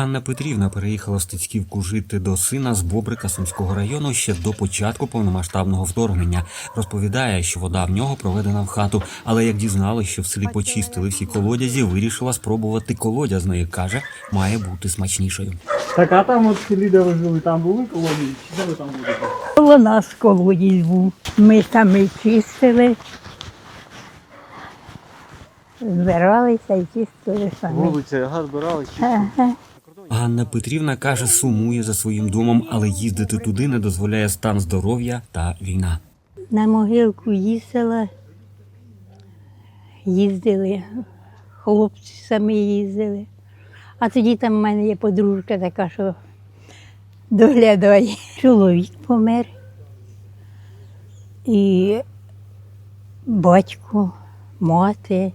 Ганна Петрівна переїхала в Стецьківку жити до сина з Бобрика Сумського району ще до початку повномасштабного вторгнення. Розповідає, що вода в нього проведена в хату, але як дізналась, що в селі почистили всі колодязі, вирішила спробувати колодязної. каже, має бути смачнішою. Так, а там от селі, де ви жили, там були колонії? Чи де ви там будете? Коло нас колодязь був. Ми самі чистили. Збиралися і чистили самі. Вулиця, газ збирали Ага. Ганна Петрівна каже, сумує за своїм домом, але їздити туди не дозволяє стан здоров'я та війна. На могилку їздила, їздили, хлопці самі їздили. А тоді там в мене є подружка така, що доглядає. Чоловік помер. І батько, мати,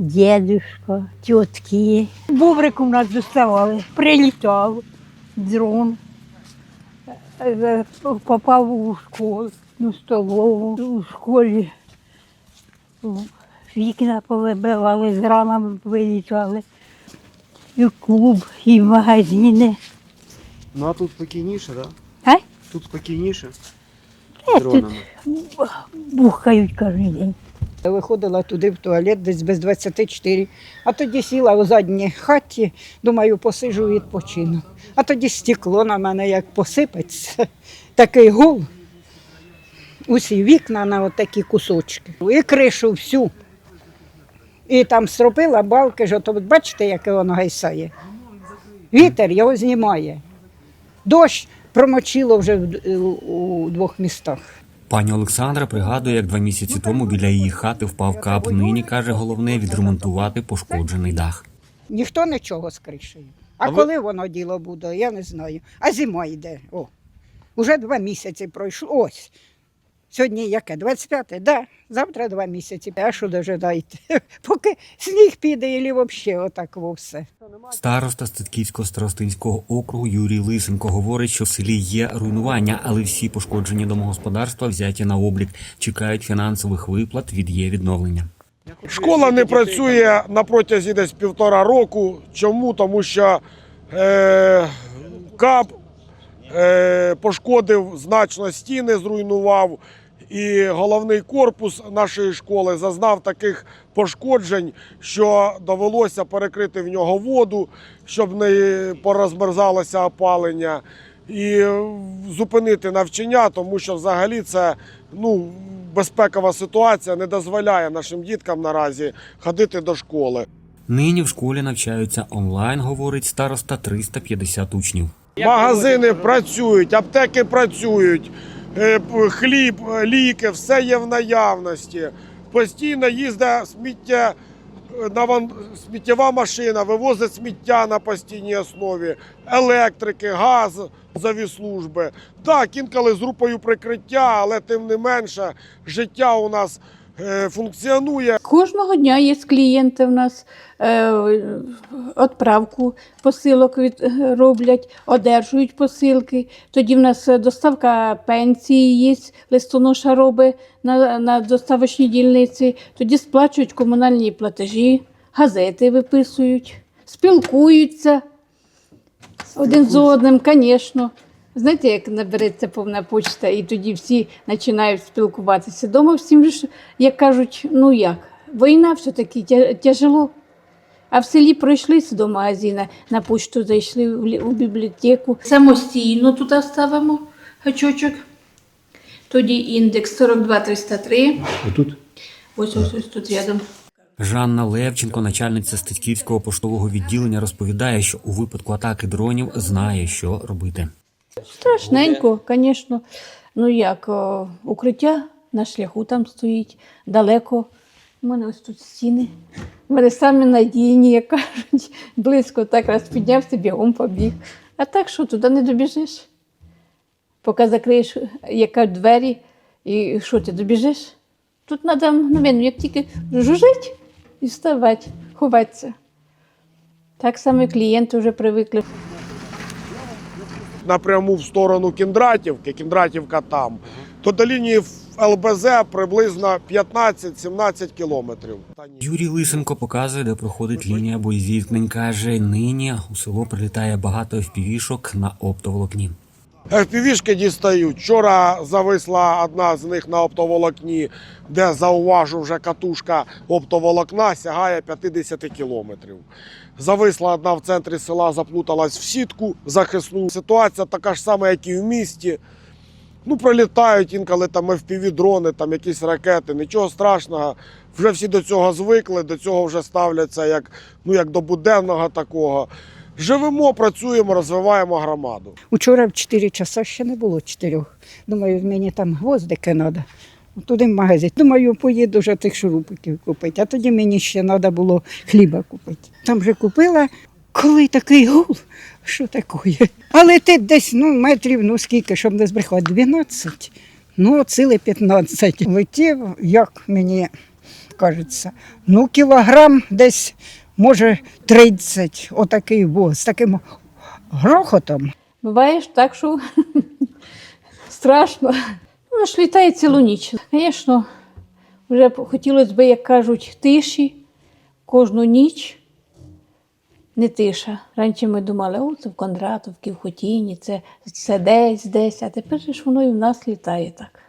дідусько, тітки. Бобрик у нас доставали, прилітав дрон. Е, попав у школу, ну, столову. У школі вікна повибивали, з рамами вилітали. І в клуб, і в магазини. Ну а тут спокійніше, так? А? Тут спокійніше. Е, тут бухають кожен день. Виходила туди в туалет десь без 24, а тоді сіла у задній хаті, думаю, посижу відпочину. А тоді стекло на мене як посипеться, такий гул. Усі вікна на отакі кусочки. І кришу всю. І там стропила балки, ж, от бачите, яке воно гайсає. Вітер його знімає. Дощ промочило вже у двох містах. Пані Олександра пригадує, як два місяці тому біля її хати впав кап. Нині каже, головне відремонтувати пошкоджений дах. Ніхто нічого з кришею. А, А ви- коли воно діло буде, я не знаю. А зима йде. О. Уже два місяці пройшло. Ось. Сьогодні яке? 25? Да. Завтра два місяці. А що дожидаєте? Поки сніг піде, і взагалі отак во все. Староста Стетківського старостинського округу Юрій Лисенко говорить, що в селі є руйнування, але всі пошкоджені домогосподарства взяті на облік, чекають фінансових виплат від є відновлення. Школа не працює на протязі десь півтора року. Чому? Тому що е, КАП е, пошкодив значно стіни, зруйнував. І головний корпус нашої школи зазнав таких пошкоджень, що довелося перекрити в нього воду, щоб не порозмерзалося опалення, і зупинити навчання, тому що взагалі це ну, безпекова ситуація не дозволяє нашим діткам наразі ходити до школи. Нині в школі навчаються онлайн, говорить староста 350 учнів. Магазини працюють, аптеки працюють, хліб, е, ліки, все є в наявності. Постійно їздить сміття. е, Сміттєва машина вивозить сміття на постійній основі, електрики, газ, заві служби. Так, інколи з групою прикриття, але тим не менше життя у нас е, функціонує. Кожного дня є клієнти в нас, е, відправку посилок е, роблять, одержують посилки. Тоді в нас е, доставка пенсії є, листоноша робить на, на доставочній дільниці, тоді сплачують комунальні платежі, газети виписують, спілкуються один з одним, звісно. Знаєте, як набереться повна почта, і тоді всі починають спілкуватися. Дома всім ж, як кажуть, ну як, війна все-таки тяжело. А в селі пройшлися до магазину, на почту зайшли у бібліотеку. Самостійно тут ставимо гачочок. Тоді індекс 42303. Отут? Ось ось ось тут рядом. Жанна Левченко, начальниця Стецьківського поштового відділення, розповідає, що у випадку атаки дронів знає, що робити. Страшненько, звісно. Ну як, о, укриття на шляху там стоїть, далеко. У мене ось тут стіни. У мене самі надійні, як кажуть, близько так раз піднявся, бігом побіг. А так що туди не добіжиш? Поки закриєш яка двері, і що ти добіжиш? Тут треба мгновенно, як тільки жужить і вставати, ховатися. Так само і клієнти вже привикли. Напряму в сторону Кіндратівки, Кіндратівка там, то до лінії ЛБЗ приблизно 15-17 кілометрів. Юрій Лисенко показує, де проходить лінія бойзіткнень. Каже, нині у село прилітає багато впівішок на оптоволокні. FPV-шки дістають. Вчора зависла одна з них на оптоволокні, де зауважу вже катушка оптоволокна сягає 50 кілометрів. Зависла одна в центрі села, заплуталась в сітку захисну. Ситуація така ж сама, як і в місті. Ну, прилітають інколи там FPV-дрони, там якісь ракети, нічого страшного. Вже всі до цього звикли, до цього вже ставляться як, ну, як до буденного такого. Живемо, працюємо, розвиваємо громаду. Учора в 4 часа ще не було чотирьох. Думаю, мені там гвоздики треба. Туди в магазин. Думаю, поїду вже тих шурупиків купити. А тоді мені ще треба було хліба купити. Там вже купила, коли такий гул, що таке? А летить десь ну, метрів, ну скільки, щоб не збрехати, 12. Ну, ціле 15. Летів, як мені кажеться, ну, кілограм десь, може, 30, отакий воз, з таким грохотом. Буває ж так, що страшно. Воно ж літає цілу ніч. Звісно, вже хотілося б, як кажуть, тиші кожну ніч. Не тиша. Раніше ми думали, о, це в Кондратовці, в Хотіні, це, це десь, десь, а тепер ж воно і в нас літає так.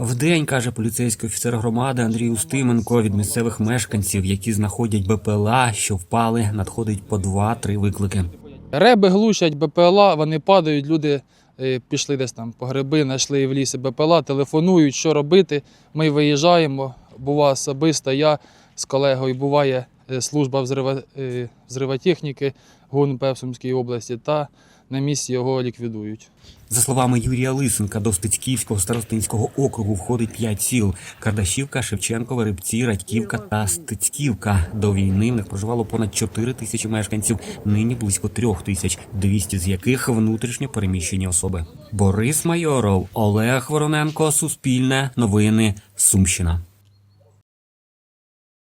Вдень, каже поліцейський офіцер громади Андрій Устименко, від місцевих мешканців, які знаходять БПЛА, що впали, надходить по два-три виклики. Реби глушать БПЛА, вони падають, люди е, пішли десь там по гриби, знайшли в лісі БПЛА, телефонують, що робити. Ми виїжджаємо. Бува особисто я з колегою, буває е, служба взрива, е, взривотехніки ГУНП в Сумській області, та на місці його ліквідують. За словами Юрія Лисенка, до Стецьківського старостинського округу входить п'ять сіл: Кардашівка, Шевченкове, Рибці, Радьківка та Стецьківка. До війни в них проживало понад 4 тисячі мешканців. Нині близько трьох тисяч, 200 з яких внутрішньо переміщені особи. Борис Майоров, Олег Вороненко, Суспільне, Новини, Сумщина.